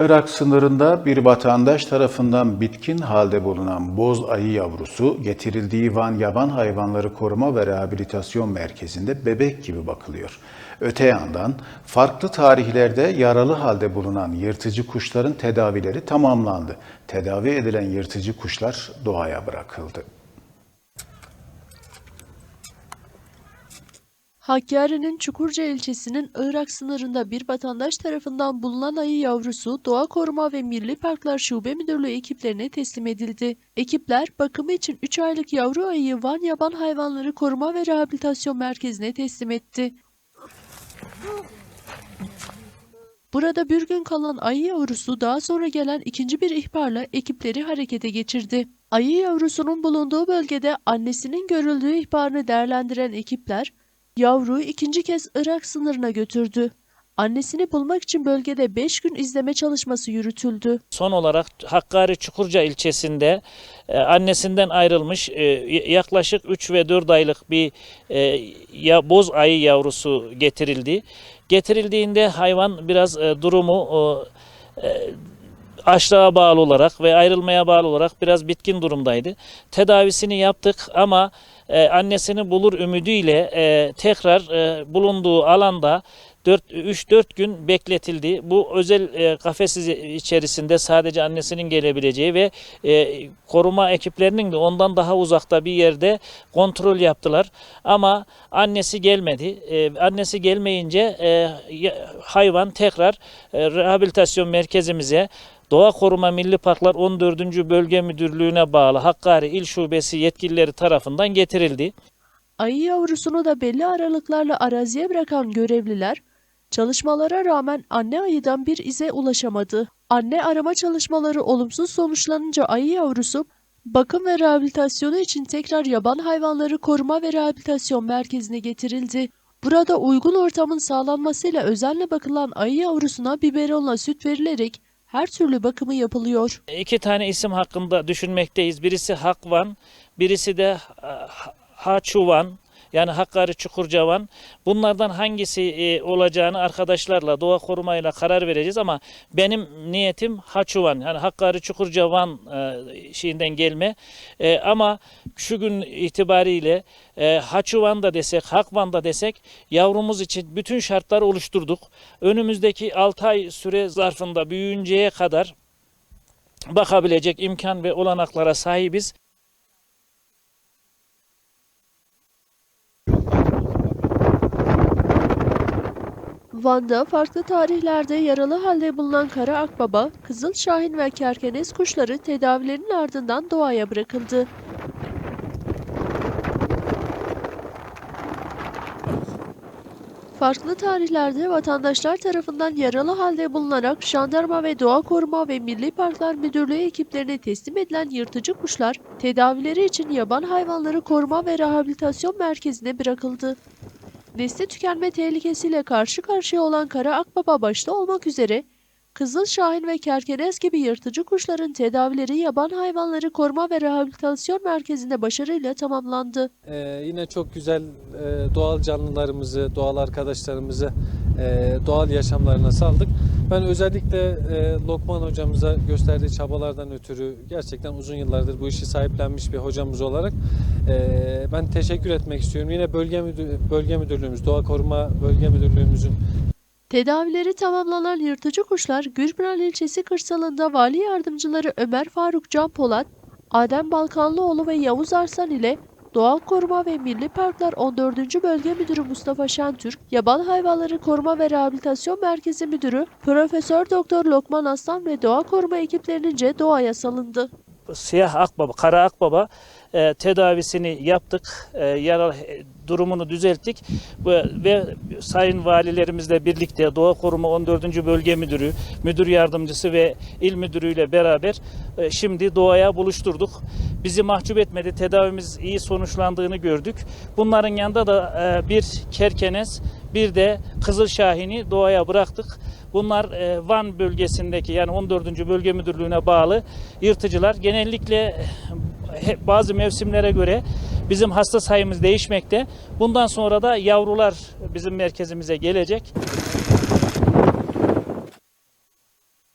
Irak sınırında bir vatandaş tarafından bitkin halde bulunan boz ayı yavrusu getirildiği Van Yaban Hayvanları Koruma ve Rehabilitasyon Merkezi'nde bebek gibi bakılıyor. Öte yandan farklı tarihlerde yaralı halde bulunan yırtıcı kuşların tedavileri tamamlandı. Tedavi edilen yırtıcı kuşlar doğaya bırakıldı. Hakkari'nin Çukurca ilçesinin Irak sınırında bir vatandaş tarafından bulunan ayı yavrusu Doğa Koruma ve Milli Parklar Şube Müdürlüğü ekiplerine teslim edildi. Ekipler bakımı için 3 aylık yavru ayıyı Van Yaban Hayvanları Koruma ve Rehabilitasyon Merkezi'ne teslim etti. Burada bir gün kalan ayı yavrusu daha sonra gelen ikinci bir ihbarla ekipleri harekete geçirdi. Ayı yavrusunun bulunduğu bölgede annesinin görüldüğü ihbarını değerlendiren ekipler, Yavruyu ikinci kez Irak sınırına götürdü. Annesini bulmak için bölgede 5 gün izleme çalışması yürütüldü. Son olarak Hakkari Çukurca ilçesinde e, annesinden ayrılmış e, yaklaşık 3 ve 4 aylık bir e, boz ayı yavrusu getirildi. Getirildiğinde hayvan biraz durumu açlığa bağlı olarak ve ayrılmaya bağlı olarak biraz bitkin durumdaydı. Tedavisini yaptık ama e, annesini bulur ümidiyle e, tekrar e, bulunduğu alanda 3-4 gün bekletildi. Bu özel e, kafes içerisinde sadece annesinin gelebileceği ve e, koruma ekiplerinin de ondan daha uzakta bir yerde kontrol yaptılar. Ama annesi gelmedi. E, annesi gelmeyince e, hayvan tekrar e, rehabilitasyon merkezimize Doğa Koruma Milli Parklar 14. Bölge Müdürlüğü'ne bağlı Hakkari İl Şubesi yetkilileri tarafından getirildi. Ayı yavrusunu da belli aralıklarla araziye bırakan görevliler, çalışmalara rağmen anne ayıdan bir ize ulaşamadı. Anne arama çalışmaları olumsuz sonuçlanınca ayı yavrusu, bakım ve rehabilitasyonu için tekrar Yaban Hayvanları Koruma ve Rehabilitasyon Merkezi'ne getirildi. Burada uygun ortamın sağlanmasıyla özenle bakılan ayı yavrusuna biberonla süt verilerek her türlü bakımı yapılıyor. İki tane isim hakkında düşünmekteyiz. Birisi Hakvan, birisi de Haçuvan. Yani Hakkari Çukurcavan. Bunlardan hangisi e, olacağını arkadaşlarla, doğa korumayla karar vereceğiz ama benim niyetim Haçuvan. Yani Hakkari Çukurcavan e, şeyinden gelme. E, ama şu gün itibariyle e, Haçuvan da desek, Hakvan da desek yavrumuz için bütün şartları oluşturduk. Önümüzdeki 6 ay süre zarfında büyüyünceye kadar bakabilecek imkan ve olanaklara sahibiz. Van'da farklı tarihlerde yaralı halde bulunan Kara Akbaba, Kızıl Şahin ve Kerkenes kuşları tedavilerinin ardından doğaya bırakıldı. Farklı tarihlerde vatandaşlar tarafından yaralı halde bulunarak Jandarma ve Doğa Koruma ve Milli Parklar Müdürlüğü ekiplerine teslim edilen yırtıcı kuşlar tedavileri için Yaban Hayvanları Koruma ve Rehabilitasyon Merkezi'ne bırakıldı. Nesli tükenme tehlikesiyle karşı karşıya olan Kara Akbaba başta olmak üzere Kızıl Şahin ve Kerkenes gibi yırtıcı kuşların tedavileri Yaban Hayvanları Koruma ve Rehabilitasyon Merkezi'nde başarıyla tamamlandı. Ee, yine çok güzel e, doğal canlılarımızı, doğal arkadaşlarımızı e, doğal yaşamlarına saldık. Ben özellikle e, Lokman hocamıza gösterdiği çabalardan ötürü gerçekten uzun yıllardır bu işi sahiplenmiş bir hocamız olarak e, ben teşekkür etmek istiyorum. Yine bölge müdür, bölge müdürlüğümüz, doğa koruma bölge müdürlüğümüzün Tedavileri tamamlanan yırtıcı kuşlar Gürpınar ilçesi kırsalında vali yardımcıları Ömer Faruk Can Polat, Adem Balkanlıoğlu ve Yavuz Arslan ile Doğal Koruma ve Milli Parklar 14. Bölge Müdürü Mustafa Şentürk, Yaban Hayvanları Koruma ve Rehabilitasyon Merkezi Müdürü Profesör Doktor Lokman Aslan ve doğa koruma ekiplerince doğaya salındı. Siyah akbaba, kara akbaba e, tedavisini yaptık. E, yaralı e, durumunu düzelttik. Ve, ve sayın valilerimizle birlikte Doğa Koruma 14. Bölge Müdürü, Müdür Yardımcısı ve İl Müdürüyle beraber e, şimdi doğaya buluşturduk. Bizi mahcup etmedi. Tedavimiz iyi sonuçlandığını gördük. Bunların yanında da e, bir kerkenes, bir de Kızıl Şahin'i doğaya bıraktık. Bunlar e, Van bölgesindeki yani 14. Bölge Müdürlüğü'ne bağlı yırtıcılar. Genellikle bazı mevsimlere göre bizim hasta sayımız değişmekte. Bundan sonra da yavrular bizim merkezimize gelecek.